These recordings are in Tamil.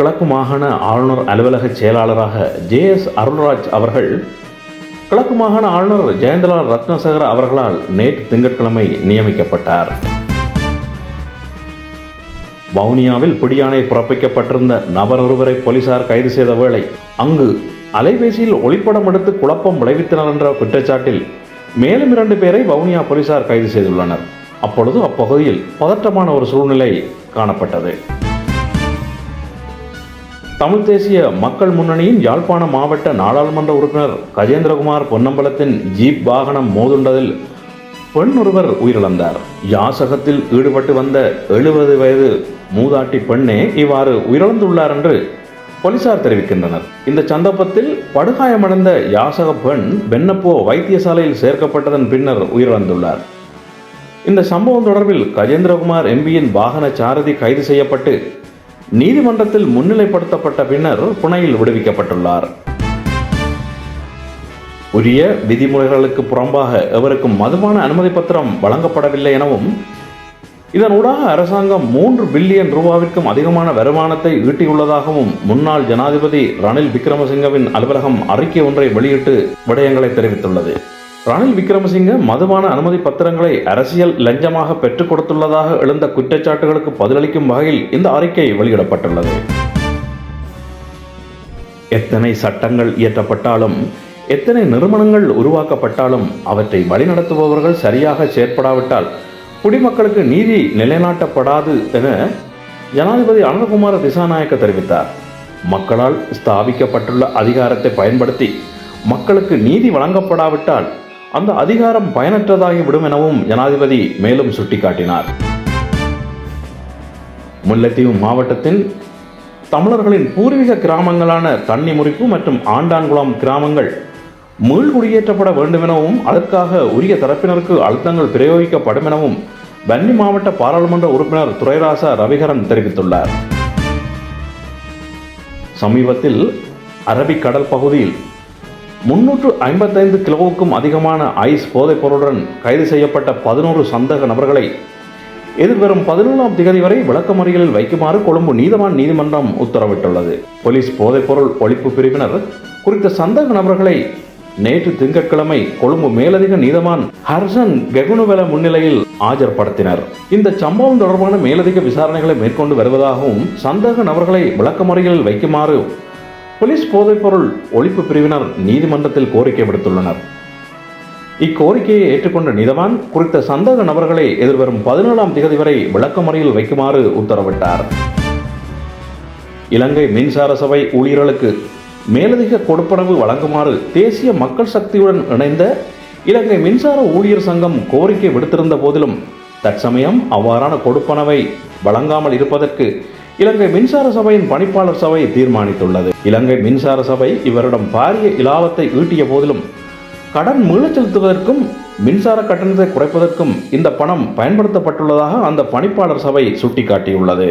கிழக்கு மாகாண ஆளுநர் அலுவலக செயலாளராக ஜே எஸ் அருள்ராஜ் அவர்கள் கிழக்கு மாகாண ஆளுநர் ஜெயந்தலால் ரத்னசேகர அவர்களால் நேற்று திங்கட்கிழமை நியமிக்கப்பட்டார். வவுனியாவில் பிடியானை பிறப்பிக்கப்பட்டிருந்த நபர் ஒருவரை போலீசார் கைது செய்த வேளை அங்கு அலைபேசியில் ஒளிப்படம் எடுத்து குழப்பம் விளைவித்தனர் என்ற குற்றச்சாட்டில் மேலும் இரண்டு பேரை வவுனியா போலீசார் கைது செய்துள்ளனர். அப்பொழுது அப்பகுதியில் பதற்றமான ஒரு சூழ்நிலை காணப்பட்டது. தமிழ் தேசிய மக்கள் முன்னணியின் யாழ்ப்பாண மாவட்ட நாடாளுமன்ற உறுப்பினர் கஜேந்திரகுமார் பொன்னம்பலத்தின் ஜீப் வாகனம் மோதுண்டதில் பெண் ஒருவர் உயிரிழந்தார். யாசகத்தில் ஈடுபட்டு வந்த எழுபது வயது மூதாட்டி பெண்ணே இவ்வாறு உயிரிழந்துள்ளார் என்று போலீசார் தெரிவிக்கின்றனர். இந்த சந்தர்ப்பத்தில் படுகாயமடைந்த யாசக பெண் பென்னப்போ வைத்தியசாலையில் சேர்க்கப்பட்டதன் பின்னர் உயிரிழந்துள்ளார். இந்த சம்பவம் தொடர்பில் கஜேந்திரகுமார் எம்பியின் வாகன சாரதி கைது செய்யப்பட்டு நீதிமன்றத்தில் முன்னிலைப்படுத்தப்பட்ட பின்னர் புனையில் விடுவிக்கப்பட்டுள்ளார். உரிய விதிமுறைகளுக்கு புறம்பாக எவருக்கும் மதுபான அனுமதி பத்திரம் வழங்கப்படவில்லை எனவும் இதனூடாக அரசாங்கம் மூன்று பில்லியன் ரூபாவிற்கும் அதிகமான வருமானத்தை ஈட்டியுள்ளதாகவும் முன்னாள் ஜனாதிபதி ரணில் விக்ரமசிங்கவின் அலுவலகம் அறிக்கை ஒன்றை வெளியிட்டு விடயங்களை தெரிவித்துள்ளது. ரணில் விக்ரமசிங்க மதுபான அனுமதி பத்திரங்களை அரசியல் லஞ்சமாக பெற்றுக் கொடுத்துள்ளதாக எழுந்த குற்றச்சாட்டுகளுக்கு பதிலளிக்கும் வகையில் இந்த அறிக்கை வெளியிடப்பட்டுள்ளது. எத்தனை சட்டங்கள் இயற்றப்பட்டாலும் எத்தனை நிறுவனங்கள் உருவாக்கப்பட்டாலும் அவற்றை வழிநடத்துபவர்கள் சரியாக செயற்படாவிட்டால் குடிமக்களுக்கு நீதி நிலைநாட்டப்படாது என ஜனாதிபதி அனந்தகுமார திசாநாயக்க தெரிவித்தார். மக்களால் ஸ்தாபிக்கப்பட்டுள்ள அதிகாரத்தை பயன்படுத்தி மக்களுக்கு நீதி வழங்கப்படாவிட்டால் அந்த அதிகாரம் பயனற்றதாகிவிடும் எனவும் ஜனாதிபதி மேலும் சுட்டிக்காட்டினார். முல்லைத்தீவு மாவட்டத்தின் தமிழர்களின் பூர்வீக கிராமங்களான தண்ணிமுறிப்பு மற்றும் ஆண்டான்குளம் கிராமங்கள் மீள்குடியேற்றப்பட வேண்டும் எனவும் அதற்காக உரிய தரப்பினருக்கு அழுத்தங்கள் பிரயோகிக்கப்படும் எனவும் வன்னி மாவட்ட பாராளுமன்ற உறுப்பினர் துரைராசா ரவிகரன் தெரிவித்துள்ளார். சமீபத்தில் அரபிக்கடல் பகுதியில் முன்னூற்று ஐம்பத்தைந்து கிலோவுக்கும் அதிகமான ஐஸ் போதைப் பொருளுடன் கைது செய்யப்பட்ட பதினோரு சந்தக நபர்களை எதிர்வரும் பதினொன்றாம் திகதி வரை விளக்கமறியலில் வைக்குமாறு கொழும்பு நீதவான் நீதிமன்றம் உத்தரவிட்டுள்ளது. போலீஸ் போதைப்பொருள் ஒழிப்பு பிரிவினர் குறித்த சந்தக நபர்களை நேற்று திங்கட்கிழமை கொழும்பு மேலதிக நீதவான் ஹர்ஷன் கெகுனுவெல முன்னிலையில் ஆஜர்படுத்தினர். இந்த சம்பவம் தொடர்பான மேலதிக விசாரணைகளை மேற்கொண்டு வருவதாகவும் சந்தக நபர்களை விளக்கமறியலில் வைக்குமாறு போலீஸ் போதைப்பொருள் ஒழிப்பு பிரிவினர் நீதிமன்றத்தில் கோரிக்கை விடுத்துள்ளனர். இக்கோரிக்கையை ஏற்றுக்கொண்ட நீதவான் குறித்த சந்தேக நபர்களை எதிர்வரும் பதினேழாம் தேதி வரை விளக்கமறையில் வைக்குமாறு உத்தரவிட்டார். இலங்கை மின்சார சபை ஊழியர்களுக்கு மேலதிக கொடுப்பனவு வழங்குமாறு தேசிய மக்கள் சக்தியுடன் இணைந்த இலங்கை மின்சார ஊழியர் சங்கம் கோரிக்கை விடுத்திருந்த போதிலும் தற்சமயம் அவ்வாறான கொடுப்பனவை வழங்காமல் இருப்பதற்கு இலங்கை மின்சார சபையின் பணிப்பாளர் சபை தீர்மானித்துள்ளது. இலங்கை மின்சார சபை இவரிடம் பாரிய இலாபத்தை ஈட்டிய போதிலும் கடன் மீளச் செலுத்துவதற்கும் மின்சார கட்டணத்தை குறைப்பதற்கும் இந்த பணம் பயன்படுத்தப்பட்டுள்ளதாக அந்த பணிப்பாளர் சபை சுட்டிக்காட்டியுள்ளது.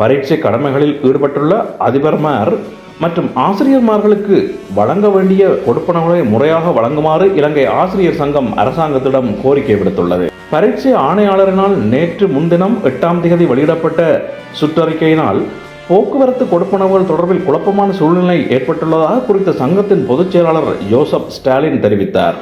பரீட்சை கடமைகளில் ஈடுபட்டுள்ள அதிபர்மார் மற்றும் ஆசிரியர்மார்களுக்கு வழங்க வேண்டிய கொடுப்பனவுகளை முறையாக வழங்குமாறு இலங்கை ஆசிரியர் சங்கம் அரசாங்கத்திடம் கோரிக்கை விடுத்துள்ளது. பரீட்சை ஆணையாளரினால் நேற்று முன்தினம் எட்டாம் தேதி வெளியிடப்பட்ட சுற்றறிக்கையினால் போக்குவரத்து கொடுப்பனவுகள் தொடர்பில் குழப்பமான சூழ்நிலை ஏற்பட்டுள்ளதாக குறித்த சங்கத்தின் பொதுச் செயலாளர் யோசப் ஸ்டாலின் தெரிவித்தார்.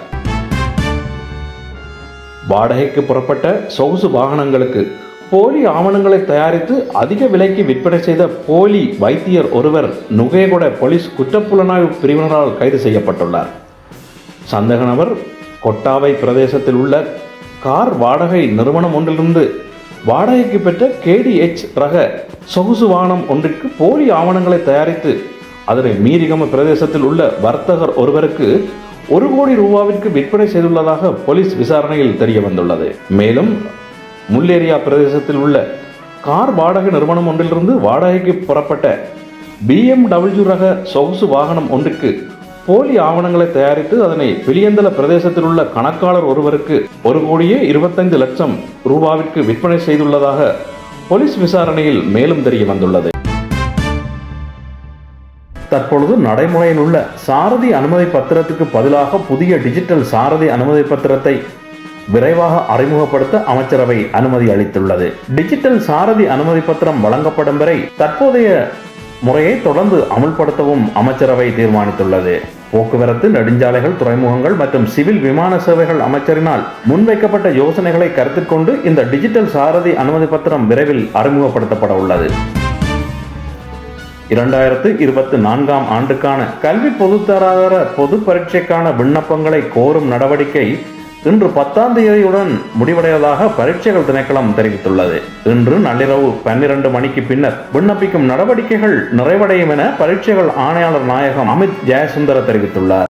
வாடகைக்கு புறப்பட்ட சொகுசு வாகனங்களுக்கு போலி ஆவணங்களை தயாரித்து அதிக விலைக்கு விற்பனை செய்த போலி வைத்தியர் ஒருவர் நுகேகொட போலீஸ் குற்றப்புலனாய்வு பிரிவினரால் கைது செய்யப்பட்டுள்ளார். சந்தேக நபர் கொட்டாவை பிரதேசத்தில் உள்ள கார் வாடகை நிறுவனம் ஒன்றிலிருந்து வாடகைக்கு பெற்ற கேடிஎச் ரக சொகுசு வாகனம் ஒன்றிற்கு போலி ஆவணங்களை தயாரித்து அதனை மீரிகம பிரதேசத்தில் உள்ள வர்த்தகர் ஒருவருக்கு ஒரு கோடி ரூபாவிற்கு விற்பனை செய்துள்ளதாக போலீஸ் விசாரணையில் தெரிய வந்துள்ளது. மேலும் முல்லேரியா பிரதேசத்தில் உள்ள கார் வாடகை நிறுவனம் ஒன்றிலிருந்து வாடகைக்கு புறப்பட்ட பிஎம்டபிள்யூ ரக சொகுசு வாகனம் ஒன்றுக்கு போலி ஆவணங்களை தயாரித்து அதனை வெளியந்தல பிரதேசத்தில் உள்ள கணக்காளர் ஒருவருக்கு ஒரு கோடியே இருபத்தைந்து லட்சம் ரூபாவிற்கு விற்பனை செய்துள்ளதாக போலீஸ் விசாரணையில் மேலும் தெரிய வந்துள்ளது. தற்பொழுது நடைமுறையில் உள்ள சாரதி அனுமதி பத்திரத்துக்கு பதிலாக புதிய டிஜிட்டல் சாரதி அனுமதி பத்திரத்தை விரைவாக அறிமுகப்படுத்த அமைச்சரவை அனுமதி அளித்துள்ளது. டிஜிட்டல் சாரதி அனுமதி பத்திரம் வழங்கப்படும் வரை தற்போதைய முறையை தொடர்ந்து அமுல்படுத்தவும் அமைச்சரவை தீர்மானித்துள்ளது. போக்குவரத்து நெடுஞ்சாலைகள் துறைமுகங்கள் மற்றும் சிவில் விமான சேவைகள் அமைச்சரினால் முன்வைக்கப்பட்ட யோசனைகளை கருத்தில் கொண்டு இந்த டிஜிட்டல் சாரதி அனுமதி பத்திரம் விரைவில் அறிமுகப்படுத்தப்பட உள்ளது. இரண்டாயிரத்து இருபத்தி நான்காம் ஆண்டுக்கான கல்வி பொதுத்தராதர பொது பரீட்சைக்கான விண்ணப்பங்களை கோரும் நடவடிக்கை இன்று பத்தாம் தேதியுடன் முடிவடைவதாக பரீட்சைகள் திணைக்களம் தெரிவித்துள்ளது. இன்று நள்ளிரவு பன்னிரண்டு மணிக்கு பின்னர் விண்ணப்பிக்கும் நடவடிக்கைகள் நிறைவடையும் என பரீட்சைகள் ஆணையாளர் நாயகம் அமித் ஜெயசுந்தர தெரிவித்துள்ளார்.